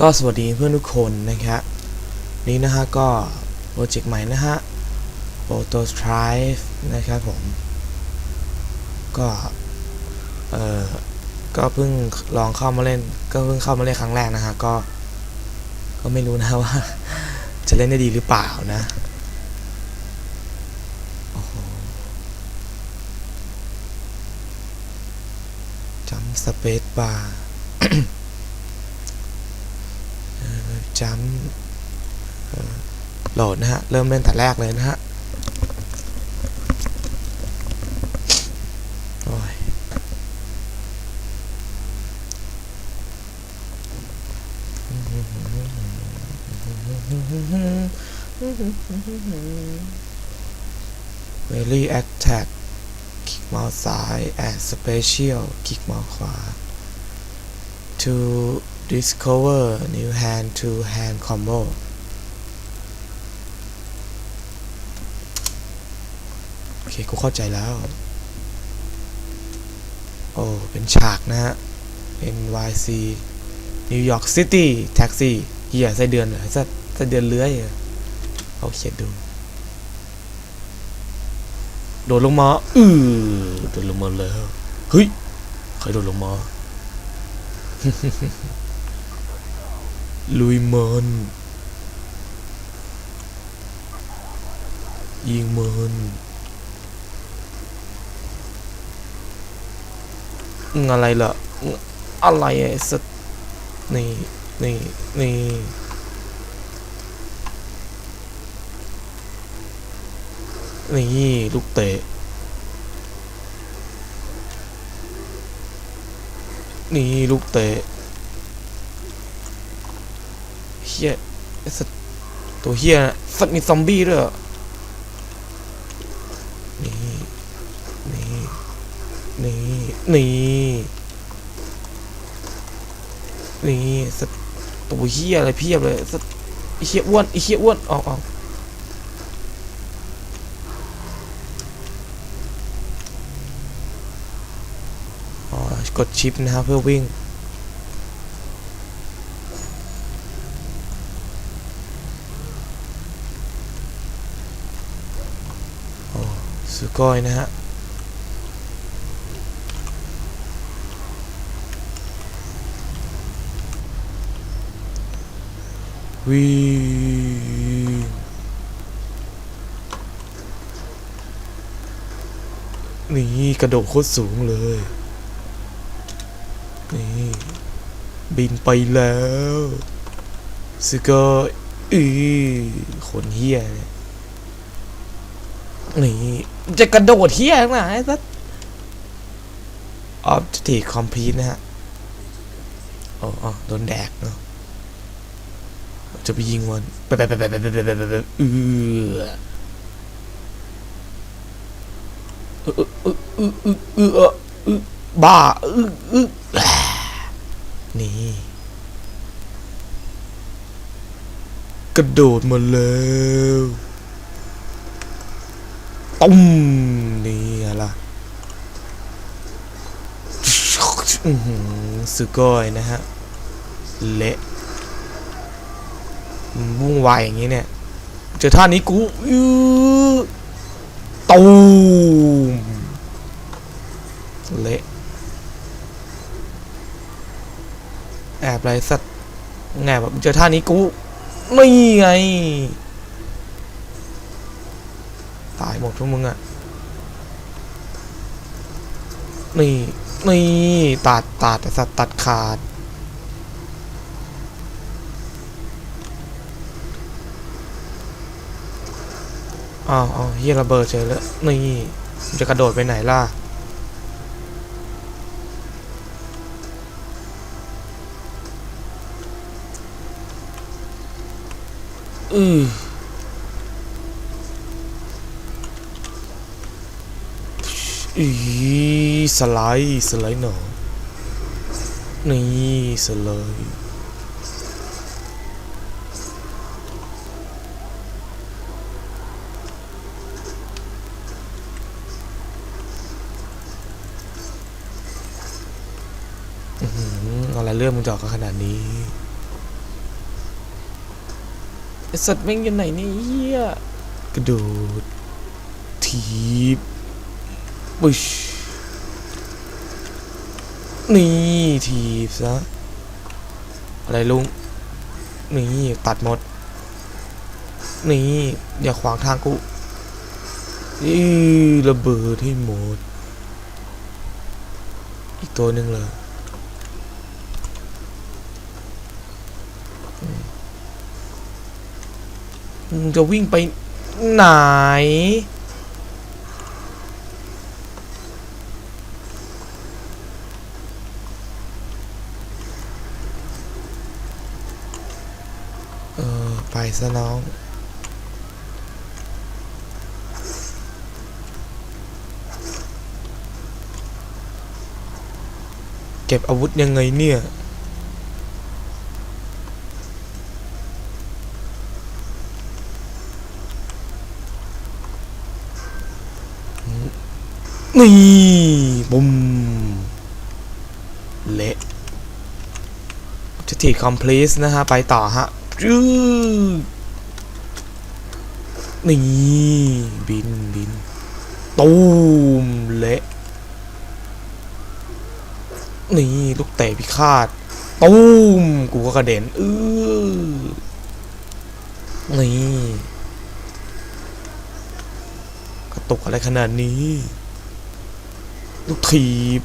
ก็สวัสดีเพื่อนทุกคนนะครับนี่นะฮะก็โปรเจกต์ใหม่นะฮะ Photo Drive นะครับผม ก็ เออก็เพิ่งลองเข้ามาเล่น ก็เพิ่งเข้ามาเล่นครั้งแรกนะฮะ ก็ ก็ไม่รู้นะว่า จะเล่นได้ดีหรือเปล่านะโอ้โหจัมสเปซบาร์ จัมโหลดนะฮะ เริ่มเล่นแต่แรกเลยนะฮะโอ้ย Very attack คลิกเมาส์ซ้าย and special คลิกเมาส์ขวา to discover new hand to hand combo โอเค กูเข้าใจแล้ว โอ้ เป็นฉากนะฮะ NYC New York City Taxi เหี้ยไส้เดือนเหรอไส้ไส้เดือนเลื้อยเอเอาเขียนดู โดดลงมา อือโดดลงมาแล้ว เฮ้ย ใครโดดลงมา ลุยมันยิงมันงอะไรล่ะงอะไรไอ้สัตว์นี่นี่นี่นี่ลูกเตะ นี่ลูกเตะเฮียไอ้สัตว์ตัวเฮียสัตว์มีซอมบี้ด้วยนี่นี่นี่นี่นี่สัตว์ตัวเฮียอะไรเพียบเลยสัตว์ไอเฮียอ้วนไอเฮียอ้วนออกออกอ๋อกดชิปนะครับเพื่อวิ่ง สุกอยนะฮะวิ่งนี่กระโดดโคตรสูงเลย นี่ บินไปแล้วสุกอยอือคนเฮียเนี่ย นี่จะกระโดดเที่ยงนะไอ้สัสออบทีคอมพีทนะฮะโอ้โดนแดกเนาะจะไปยิงมันไปไปไปไปไปไปไปไปไปเออเออเออเออเออเออเออเออบ้าเออเออนี่ กระโดดมาแล้ว ตุ้มนี่อะไรล่ะสุโกอยนะฮะ เละมันวุ่นวายอย่างนี้เนี่ย เจอท่านี้กูอื้อตูมเละแอบไรสัตว์แงแบบเจอท่านี้กู ไม่ไง ตายหมดพวกมึงอะนี่ นี่ ตัดตัดแต่สัตว์ตัดขาด อ้าวอ้าวเฮียระเบิดเฉยแล้วนี่จะกระโดดไปไหนล่ะอือ อีสไลด์สไลด์หนอนี่สไลด์อะไรเรื่องมึงจออกกันขนาดนี้ไอสัตว์แม่งอยู่ไหนเนี่ยเฮียกระโดดทีบ บุชนี่ทีบซะอะไรลุง นี่ตัดหมด นี่อย่าขวางทางกูนี่ระเบิดให้หมด อีกตัวหนึ่งเลยมึงจะวิ่งไปไหน ไปซะน้อง เก็บอาวุธยังไงเนี่ยนี่บุมเละจะทีคอมพลีสนะฮะ ไปต่อฮะ จื้อนี่บินบินตูมเละนี่ลูกเตะพิฆาตตูมกูก็กระเด็นอื้อนี่กระตุกอะไรขนาดนี้ ลูกถีบ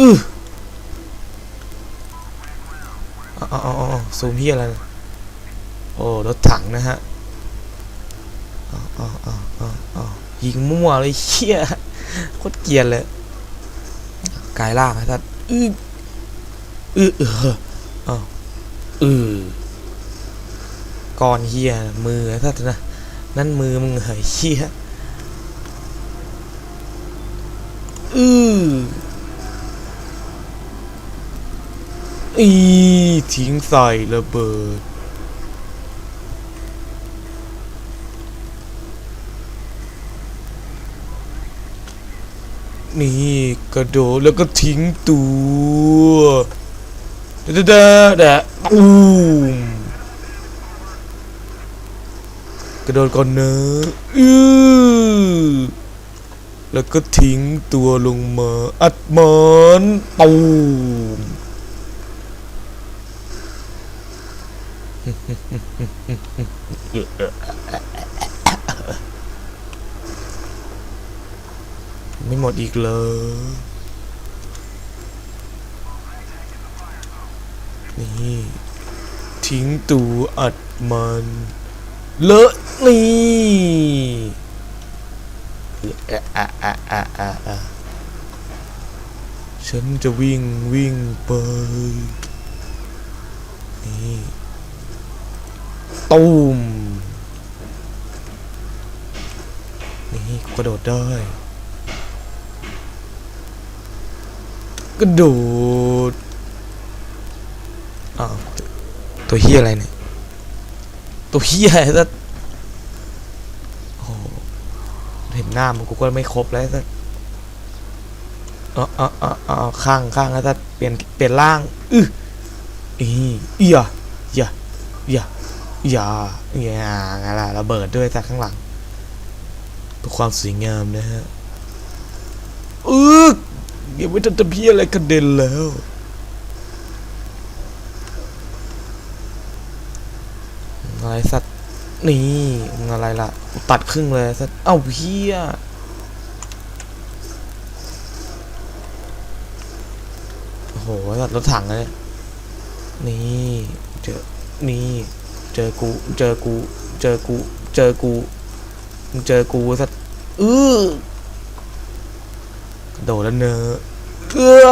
อือเอ๋อาเอา ซูมเฮียอะไร โอ้รถถังนะฮะอ๋ออ๋ออ๋ออ๋ออ๋อยิงมั่วเลยเฮียโคตรเกียนเลยกายล่างนะท่านอืออือเอออ้าวอือก้อนเฮียมือนะท่านนะนั่นมือมึงเหยเฮียอือ อีทิ้งใส่ระเบิด นี่กระโดดแล้วก็ทิ้งตัวเดะเดะเดะตูมกระโดดก่อนเนอะอือแล้วก็ทิ้งตัวลงมา อัดหมอนตูม ไม่หมดอีกเลยนี่ทิ้งตัวอัดมัน เลอะนี่อะอะอะอะอะอะฉันจะวิ่งวิ่งไป นี่ ตูมนี่กระโดดได้กระโดดอ้าวตัวเฮียอะไรเนี่ย ตัวเฮียอะไรสัสโอ้โหเห็นหน้ามันกูก็ไม่ครบแล้วสัสเอ๋ออ๋ออ๋อข้างข้างแล้วสัสเปลี่ยนเปลี่ยนร่าง อื้ออีอีอะอย่าอย่า อย่าอย่าไงล่ะระเบิดด้วยจากข้างหลังเพื่อความสวยงามนะฮะอึ๊กยังไม่ทันจะพี่อะไรกระเด็นแล้วอะไรสัตว์นี่มึงอะไรล่ะตัดครึ่งเลยสัตว์เอ้าเพี้ยโอ้โหสัตว์รถถังเลยนี่เจอนี่ เจอกูเจอกูเจอกูเจอกูเจอกูสัตว์อื้อกระโดดแล้วเนอะเอื้อ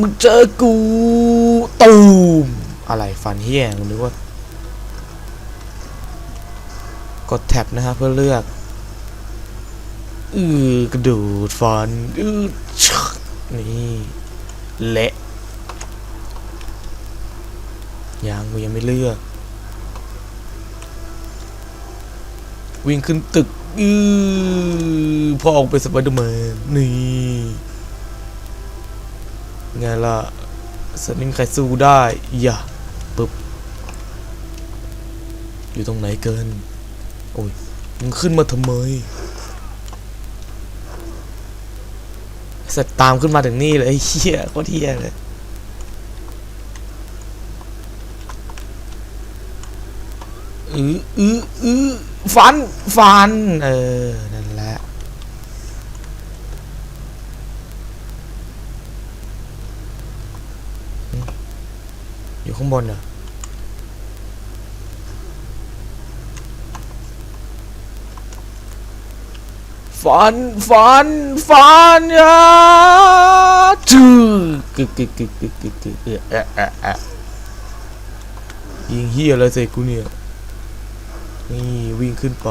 มึงเจอกูตูมอะไรฟันเฮี้ยมึงนึกว่ากดแท็บนะฮะเพื่อเลือกอือกระดูดฟันอือนี่เละ ยังกูยังไม่เลือก วิ่งขึ้นตึกอือพอออกไปสไปเดอร์แมนนี่ไงล่ะสัตว์ไม่มีใครสู้ได้อย่าปึ๊บอยู่ตรงไหนเกิน โอ้ยมึงขึ้นมาทำไมสัตว์ตามขึ้นมาถึงนี่เลยเหี้ยโคตรเหี้ยเลย อืออืออือฟัน ฟัน เออ นั่นแหละ อยู่ข้างบนเหรอฟัน ฟัน ฟันอะจื้อกึกกึกกึกกึกกึกกึกเอะแอะแอะแอะยิงเฮียอะไรใส่กูเนี่ย นี่วิ่งขึ้นไป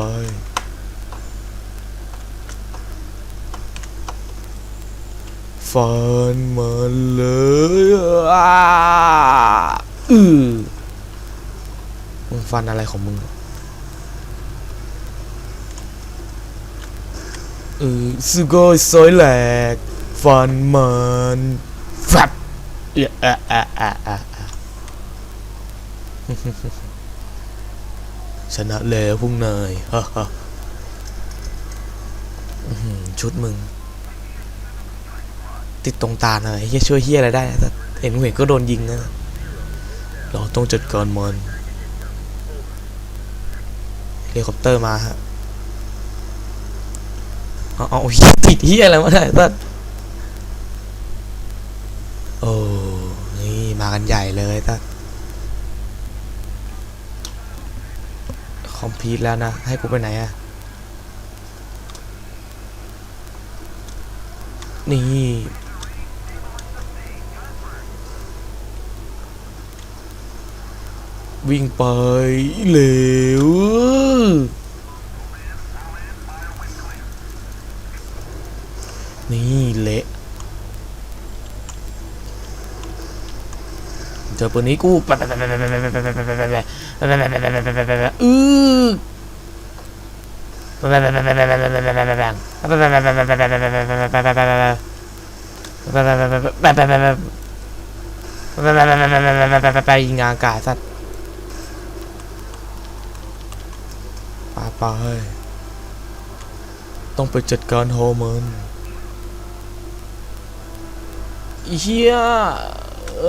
ฟันมันเลยอืมึงฟันอะไรของมึงเออสุโกยสอยแหลก ฟันมันฟับเอะอะอะอะอะ ชนะแล้วพวกนายฮ่าฮ่าชุดมึง ติดตรงตาหน่อยเฮียช่วยเฮียอะไรได้นะเห็นเห็นก็โดนยิงนะ เราต้องจัดการมันเฮลิคอปเตอร์มาฮะเอาเอาเหี้ยติดเฮียอะไรมาได้สัสโอ้นี่มากันใหญ่เลยสัส คอมพีทแล้วนะ ให้กูไปไหนอะนี่ วิ่งไปเร็วะแปะแปะอือไปยิงอากาศสัตว์ไปไปต้องไปจัดการฮอร์โมนเฮีย เ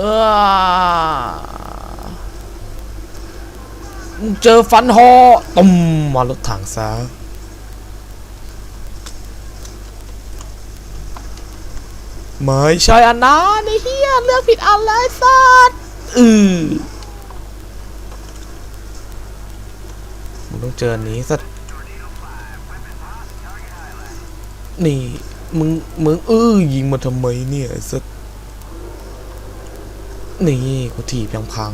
จอฟันฮอตุ่มมารถถังซะไม่ใช่อันนั้นไอ้เฮียเลือกผิดอันแล้วไอ้สัตว์อือมึงต้องเจออันนี้สัตว์นี่ มึง มึงเออยิงมาทำไมเนี่ยสัตว นี่กูถีบยังพัง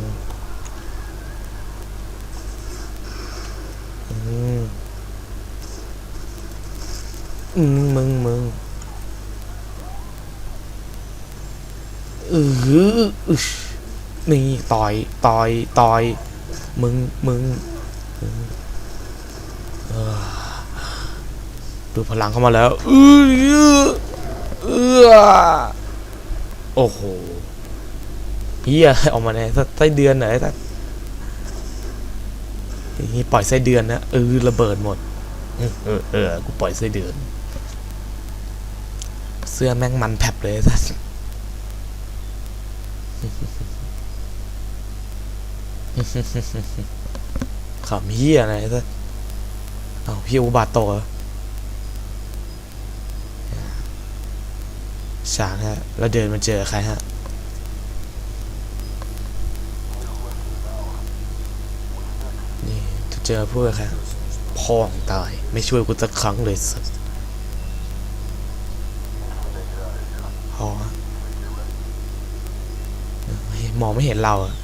อืมอืมมึงมึงเอออึชนี่ต่อยต่อยต่อยมึงมึงดูพลังเข้ามาแล้วเออเออโอ้โห เฮียออกมาในไส้เดือนไหนสักอย่างนี้ปล่อยไส้เดือนนะเออระเบิดหมด เออเออกูปล่อยไส้เดือน เสื้อแม่งมันแผบเลยสัสขำเฮียอะไรสัสเอาพี่อุบาทโตเหรอฉากฮะแล้วเดินมาเจอใครฮะ เจอพวกใครพ่อของตายไม่ช่วยกูสักครั้งเลยสัสพอฮะไม่มองไม่เห็นเราอะ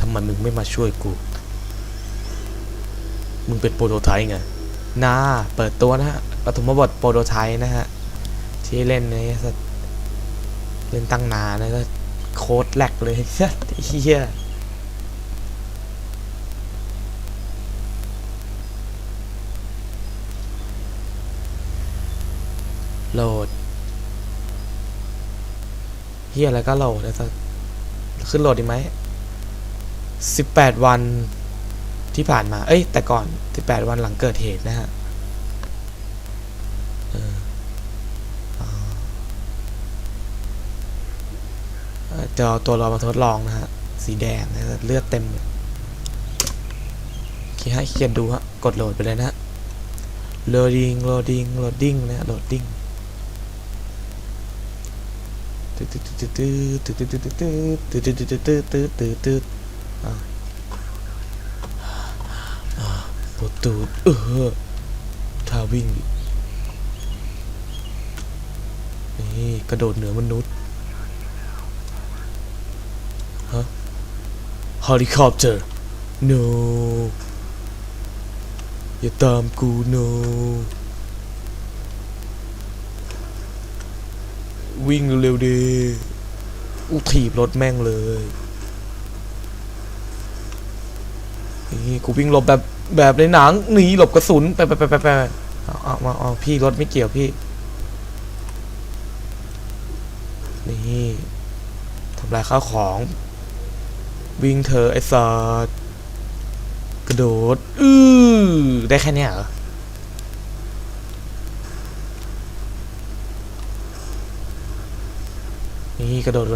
ทำไมมึงไม่มาช่วยกู มึงเป็นโปรโตไทป์ไงนาเปิดตัวนะฮะปฐมบทโปรโตไทป์นะฮะ ที่เล่นในเล่นตั้งนานนะก็โค้ดแหลกเลยเฮีย โหลดเฮียอะไรก็โหลดไอ้สัสขึ้นโหลดดีไหมสิบแปดวันที่ผ่านมา เอ้ย แต่ก่อนสิบแปดวันหลังเกิดเหตุนะฮะเจะเอตัวเรามาทดลองนะฮะ สีแดงนะเลือดเต็มเลยขี้ให้เขียนดูฮะ กดโหลดไปเลยนะฮะ loading loading loading นะ loading ตึ๊ดตึ๊ดตึ๊ดตึ๊ดตึ๊ดตึ๊ดตึ๊ดตึ๊ดตึ๊ดตึ๊ดตึ๊ดตึ๊ดตึ๊ดตึ๊ดอะอะปวดตูดเออท่าวิ่ง นี่กระโดดเหนือมนุษย์ ฮะ helicopter no อย่าตามกู no วิ่งเร็วๆดีอุถีบรถแม่งเลย นี่กูวิ่งหลบแบบแบบในหนังหนีหลบกระสุนไปไปไปไปไปเอาเอาเอาเอาพี่รถไม่เกี่ยวพี่ นี่ทำลายข้าวของ วิ่งเธอไอ้สัสกระโดด อือได้แค่เนี้ยเหรอ นี่กระโดดแบบ